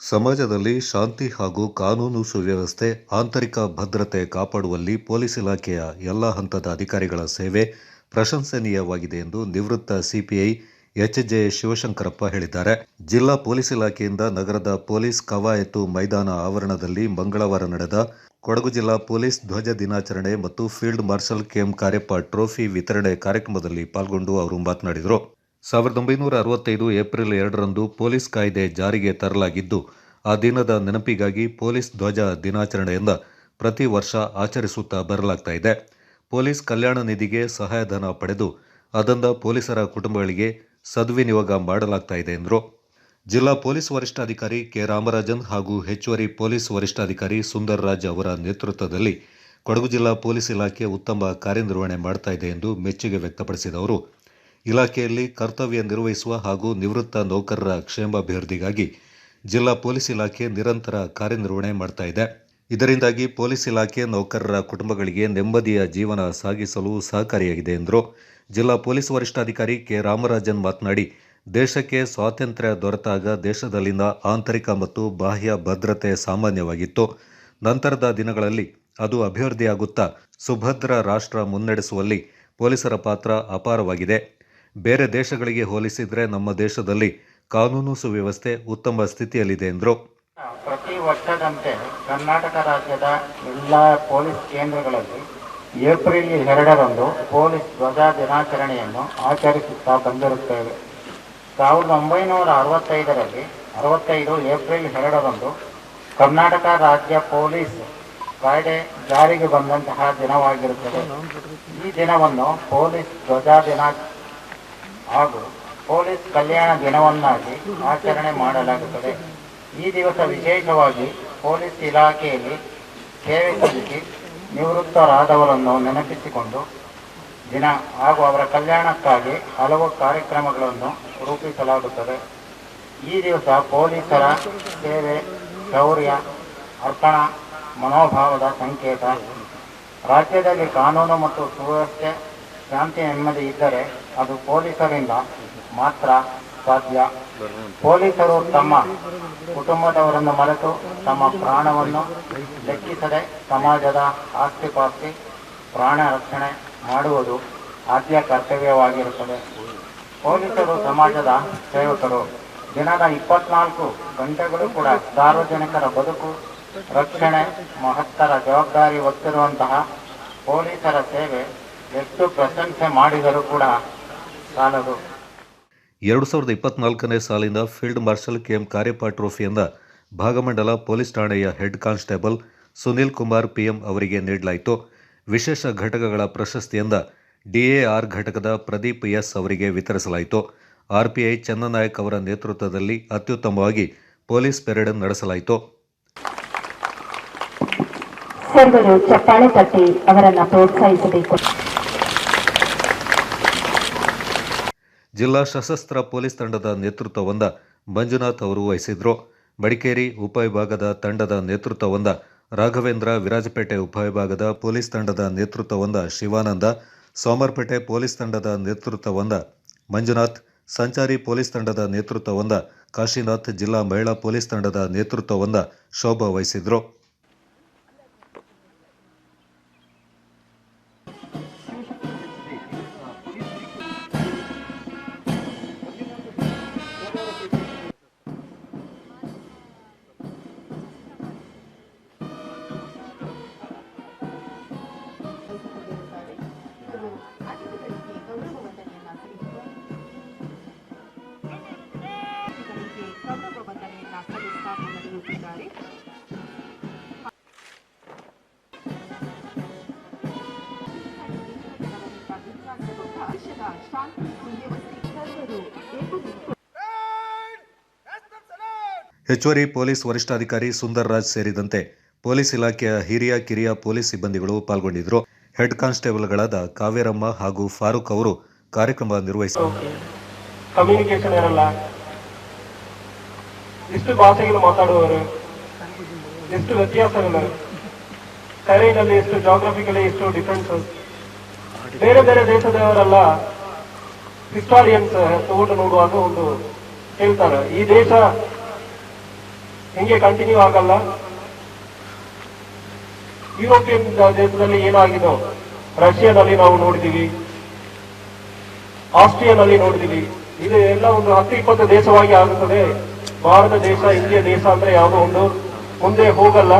ಸಮಾಜದಲ್ಲಿ ಶಾಂತಿ ಹಾಗೂ ಕಾನೂನು ಸುವ್ಯವಸ್ಥೆ, ಆಂತರಿಕ ಭದ್ರತೆ ಕಾಪಾಡುವಲ್ಲಿ ಪೊಲೀಸ್ ಇಲಾಖೆಯ ಎಲ್ಲ ಹಂತದ ಅಧಿಕಾರಿಗಳ ಸೇವೆ ಪ್ರಶಂಸನೀಯವಾಗಿದೆ ಎಂದು ನಿವೃತ್ತ ಸಿಪಿಐ ಎಚ್ ಜೆ ಶಿವಶಂಕರಪ್ಪ ಹೇಳಿದ್ದಾರೆ. ಜಿಲ್ಲಾ ಪೊಲೀಸ್ ಇಲಾಖೆಯಿಂದ ನಗರದ ಪೊಲೀಸ್ ಕವಾಯತು ಮೈದಾನ ಆವರಣದಲ್ಲಿ ಮಂಗಳವಾರ ನಡೆದ ಕೊಡಗು ಜಿಲ್ಲಾ ಪೊಲೀಸ್ ಧ್ವಜ ದಿನಾಚರಣೆ ಮತ್ತು field marshal KM Cariappa trophy ವಿತರಣೆ ಕಾರ್ಯಕ್ರಮದಲ್ಲಿ ಪಾಲ್ಗೊಂಡು ಅವರು ಮಾತನಾಡಿದರು. ಸಾವಿರದ ಒಂಬೈನೂರ ಅರವತ್ತೈದು ಏಪ್ರಿಲ್ ಎರಡರಂದು ಪೊಲೀಸ್ ಕಾಯ್ದೆ ಜಾರಿಗೆ ತರಲಾಗಿದ್ದು, ಆ ದಿನದ ನೆನಪಿಗಾಗಿ ಪೊಲೀಸ್ ಧ್ವಜ ದಿನಾಚರಣೆಯಿಂದ ಪ್ರತಿ ವರ್ಷ ಆಚರಿಸುತ್ತಾ ಬರಲಾಗ್ತಾ ಇದೆ. ಪೊಲೀಸ್ ಕಲ್ಯಾಣ ನಿಧಿಗೆ ಸಹಾಯಧನ ಪಡೆದು ಅದಂದ ಪೊಲೀಸರ ಕುಟುಂಬಗಳಿಗೆ ಸದ್ವಿನಿಯೋಗ ಮಾಡಲಾಗ್ತಾ ಇದೆ ಎಂದರು. ಜಿಲ್ಲಾ ಪೊಲೀಸ್ ವರಿಷ್ಠಾಧಿಕಾರಿ ಕೆ. ರಾಮರಾಜನ್ ಹಾಗೂ ಹೆಚ್ಚುವರಿ ಪೊಲೀಸ್ ವರಿಷ್ಠಾಧಿಕಾರಿ ಸುಂದರ್ ರಾಜ್ ಅವರ ನೇತೃತ್ವದಲ್ಲಿ ಕೊಡಗು ಜಿಲ್ಲಾ ಪೊಲೀಸ್ ಇಲಾಖೆ ಉತ್ತಮ ಕಾರ್ಯನಿರ್ವಹಣೆ ಮಾಡ್ತಾ ಇದೆ ಎಂದು ಮೆಚ್ಚುಗೆ ವ್ಯಕ್ತಪಡಿಸಿದ ಅವರು. ಇಲಾಖೆಯಲ್ಲಿ ಕರ್ತವ್ಯ ನಿರ್ವಹಿಸುವ ಹಾಗೂ ನಿವೃತ್ತ ನೌಕರರ ಕ್ಷೇಮಾಭಿವೃದ್ಧಿಗಾಗಿ ಜಿಲ್ಲಾ ಪೊಲೀಸ್ ಇಲಾಖೆ ನಿರಂತರ ಕಾರ್ಯನಿರ್ವಹಣೆ ಮಾಡ್ತಾ ಇದೆ. ಇದರಿಂದಾಗಿ ಪೊಲೀಸ್ ಇಲಾಖೆ ನೌಕರರ ಕುಟುಂಬಗಳಿಗೆ ನೆಮ್ಮದಿಯ ಜೀವನ ಸಾಗಿಸಲು ಸಹಕಾರಿಯಾಗಿದೆ ಎಂದರು. ಜಿಲ್ಲಾ ಪೊಲೀಸ್ ವರಿಷ್ಠಾಧಿಕಾರಿ ಕೆ. ರಾಮರಾಜನ್ ಮಾತನಾಡಿ, ದೇಶಕ್ಕೆ ಸ್ವಾತಂತ್ರ್ಯ ದೊರೆತಾಗ ದೇಶದಲ್ಲಿನ ಆಂತರಿಕ ಮತ್ತು ಬಾಹ್ಯ ಭದ್ರತೆ ಸಾಮಾನ್ಯವಾಗಿತ್ತು. ನಂತರದ ದಿನಗಳಲ್ಲಿ ಅದು ಅಭಿವೃದ್ಧಿಯಾಗುತ್ತಾ ಸುಭದ್ರ ರಾಷ್ಟ್ರ ಮುನ್ನಡೆಸುವಲ್ಲಿ ಪೊಲೀಸರ ಪಾತ್ರ ಅಪಾರವಾಗಿದೆ. ಬೇರೆ ದೇಶಗಳಿಗೆ ಹೋಲಿಸಿದರೆ ನಮ್ಮ ದೇಶದಲ್ಲಿ ಕಾನೂನು ಸುವ್ಯವಸ್ಥೆ ಉತ್ತಮ ಸ್ಥಿತಿಯಲ್ಲಿದೆ ಎಂದರು. ಪ್ರತಿ ವರ್ಷದಂತೆ ಕರ್ನಾಟಕ ರಾಜ್ಯದ ಎಲ್ಲ ಪೊಲೀಸ್ ಕೇಂದ್ರಗಳಲ್ಲಿ ಏಪ್ರಿಲ್ ಎರಡರಂದು ಪೊಲೀಸ್ ಧ್ವಜ ದಿನಾಚರಣೆಯನ್ನು ಆಚರಿಸುತ್ತಾ ಬಂದಿರುತ್ತೇವೆ. ಸಾವಿರದ ಒಂಬೈನೂರ ಅರವತ್ತೈದರಲ್ಲಿ ಅರವತ್ತೈದು ಏಪ್ರಿಲ್ ಎರಡರಂದು ಕರ್ನಾಟಕ ರಾಜ್ಯ ಪೊಲೀಸ್ ಕಾಯ್ದೆ ಜಾರಿಗೆ ಬಂದಂತಹ ದಿನವಾಗಿರುತ್ತದೆ. ಈ ದಿನವನ್ನು ಪೊಲೀಸ್ ಧ್ವಜ ದಿನ ಹಾಗೂ ಪೊಲೀಸ್ ಕಲ್ಯಾಣ ದಿನವನ್ನಾಗಿ ಆಚರಣೆ ಮಾಡಲಾಗುತ್ತದೆ. ಈ ದಿವಸ ವಿಶೇಷವಾಗಿ ಪೊಲೀಸ್ ಇಲಾಖೆಯಲ್ಲಿ ಸೇವೆ ಸಲ್ಲಿಸಿ ನಿವೃತ್ತರಾದವರನ್ನು ನೆನಪಿಸಿಕೊಂಡು ದಿನ ಹಾಗೂ ಅವರ ಕಲ್ಯಾಣಕ್ಕಾಗಿ ಹಲವು ಕಾರ್ಯಕ್ರಮಗಳನ್ನು ರೂಪಿಸಲಾಗುತ್ತದೆ. ಈ ದಿವಸ ಪೊಲೀಸರ ಸೇವೆ, ಶೌರ್ಯ, ಅರ್ಪಣಾ, ಮನೋಭಾವದ ಸಂಕೇತ. ರಾಜ್ಯದಲ್ಲಿ ಕಾನೂನು ಮತ್ತು ಸುವ್ಯವಸ್ಥೆ ಶಾಂತಿ ನೆಮ್ಮದಿ ಇದ್ದರೆ ಅದು ಪೊಲೀಸರಿಂದ ಮಾತ್ರ ಸಾಧ್ಯ. ಪೊಲೀಸರು ತಮ್ಮ ಕುಟುಂಬದವರನ್ನು ಮರೆತು ತಮ್ಮ ಪ್ರಾಣವನ್ನು ಲೆಕ್ಕಿಸದೆ ಸಮಾಜದ ಆಸ್ತಿಪಾಸ್ತಿ ಪ್ರಾಣ ರಕ್ಷಣೆ ಮಾಡುವುದು ಆದ್ಯ ಕರ್ತವ್ಯವಾಗಿರುತ್ತದೆ. ಪೊಲೀಸರು ಸಮಾಜದ ಸೇವಕರು. ದಿನದ ಇಪ್ಪತ್ನಾಲ್ಕು ಗಂಟೆಗಳು ಕೂಡ ಸಾರ್ವಜನಿಕರ ಬದುಕು, ರಕ್ಷಣೆ, ಮಹತ್ತರ ಜವಾಬ್ದಾರಿ ಹೊತ್ತಿರುವಂತಹ ಪೊಲೀಸರ ಸೇವೆ ಎಷ್ಟು ಪ್ರಶಂಸೆ ಮಾಡಿದರೂ ಕೂಡ ಸಾಲದು. ಎರಡು ಸಾವಿರದ ಇಪ್ಪತ್ನಾಲ್ಕನೇ ಸಾಲಿನ ಫೀಲ್ಡ್ ಮಾರ್ಷಲ್ ಕೆಎಂ ಕಾರ್ಯಪ್ಪ ಟ್ರೋಫಿಯಿಂದ ಭಾಗಮಂಡಲ ಪೊಲೀಸ್ ಠಾಣೆಯ head constable Sunil Kumar PM ಅವರಿಗೆ ನೀಡಲಾಯಿತು. ವಿಶೇಷ ಘಟಕಗಳ ಪ್ರಶಸ್ತಿಯಿಂದ ಡಿಎಆರ್ ಘಟಕದ ಪ್ರದೀಪ್ ಎಸ್ ಅವರಿಗೆ ವಿತರಿಸಲಾಯಿತು. ಆರ್ಪಿಐ ಚನ್ನನಾಯಕ್ ಅವರ ನೇತೃತ್ವದಲ್ಲಿ ಅತ್ಯುತ್ತಮವಾಗಿ ಪೊಲೀಸ್ ಪೆರೇಡ್ ನಡೆಸಲಾಯಿತು. ಸರ್ವರು ಚಪ್ಪಾಳೆ ತಟ್ಟಿ ಅವರನ್ನ ಪ್ರೋತ್ಸಾಹಿಸಬೇಕು. ಜಿಲ್ಲಾ ಸಶಸ್ತ್ರ ಪೊಲೀಸ್ ತಂಡದ ನೇತೃತ್ವವೊಂದ ಮಂಜುನಾಥ್ ಅವರು ವಹಿಸಿದ್ರು. ಮಡಿಕೇರಿ ಉಪವಿಭಾಗದ ತಂಡದ ನೇತೃತ್ವವೊಂದ ರಾಘವೇಂದ್ರ ವಿರಾಜಪೇಟೆ ಉಪವಿಭಾಗದ ಪೊಲೀಸ್ ತಂಡದ ನೇತೃತ್ವವೊಂದ ಶಿವಾನಂದ, ಸೋಮರ್ಪೇಟೆ ಪೊಲೀಸ್ ತಂಡದ ನೇತೃತ್ವವೊಂದ ಮಂಜುನಾಥ್, ಸಂಚಾರಿ ಪೊಲೀಸ್ ತಂಡದ ನೇತೃತ್ವವೊಂದ ಕಾಶಿನಾಥ್, ಜಿಲ್ಲಾ ಮಹಿಳಾ ಪೊಲೀಸ್ ತಂಡದ ನೇತೃತ್ವವೊಂದ ಶೋಭಾ ವಹಿಸಿದ್ರು. ಹೆಚ್ಚುವರಿ ಪೊಲೀಸ್ ವರಿಷ್ಠಾಧಿಕಾರಿ ಸುಂದರ್ ರಾಜ್ ಸೇರಿದಂತೆ ಪೊಲೀಸ್ ಇಲಾಖೆಯ ಹಿರಿಯ ಕಿರಿಯ ಪೊಲೀಸ್ ಸಿಬ್ಬಂದಿಗಳು ಪಾಲ್ಗೊಂಡಿದ್ದರು. ಹೆಡ್ ಕಾನ್ಸ್ಟೇಬಲ್ಗಳಾದ ಕಾವೇರಮ್ಮ ಹಾಗೂ ಫಾರೂಕ್ ಅವರು ಕಾರ್ಯಕ್ರಮ ನಿರ್ವಹಿಸಿದರು ಕಮ್ಯುನಿಕೇಶನ್ ಇರಲ್ಲ. ಎಷ್ಟು ಭಾಷೆಗಳು ಮಾತಾಡುವವರು? ಎಷ್ಟು ವ್ಯತ್ಯಾಸಗಳು ಟೈರೈನಲ್ಲಿ ಎಷ್ಟು ಜಾಗ್ರಫಿಕಲಿ ಎಷ್ಟು ಡಿಫ್ರೆನ್ಸಸ್ ಬೇರೆ ಬೇರೆ ದೇಶದವರೆಲ್ಲ. ಹಿಸ್ಟಾರಿಯನ್ಸ್ ತೋಟ ನೋಡುವಾಗ ಒಂದು ಹೇಳ್ತಾರೆ, ಈ ದೇಶ ಹೆಂಗೆ ಕಂಟಿನ್ಯೂ ಆಗಲ್ಲ. ಯುರೋಪಿಯನ್ ದೇಶದಲ್ಲಿ ಏನಾಗಿದೋ, ರಷ್ಯಾದಲ್ಲಿ ನಾವು ನೋಡಿದೀವಿ ಆಸ್ಟ್ರಿಯಾದಲ್ಲಿ ನೋಡಿದೀವಿ, ಇದು ಎಲ್ಲ ಒಂದು ಹತ್ತು ಇಪ್ಪತ್ತು ದೇಶವಾಗಿ ಆಗುತ್ತದೆ. ಭಾರತ ದೇಶ, ಇಂಡಿಯಾ ದೇಶ ಅಂದ್ರೆ ಯಾವುದೋ ಒಂದು ಮುಂದೆ ಹೋಗಲ್ಲ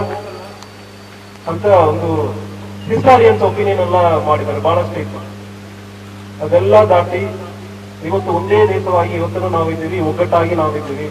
ಅಂತ ಒಂದು ಹಿಸ್ಟಾರಿಯನ್ಸ್ ಒಪಿನಿಯನ್ ಎಲ್ಲ ಮಾಡಿದ್ದಾರೆ, ಬಹಳಷ್ಟು ಇತ್ತು. ಅದೆಲ್ಲ ದಾಟಿ ಇವತ್ತು ಒಂದೇ ದೇಶವಾಗಿ ಇವತ್ತನ್ನು ನಾವಿದ್ದೀವಿ ಒಗ್ಗಟ್ಟಾಗಿ ನಾವಿದ್ದೀವಿ.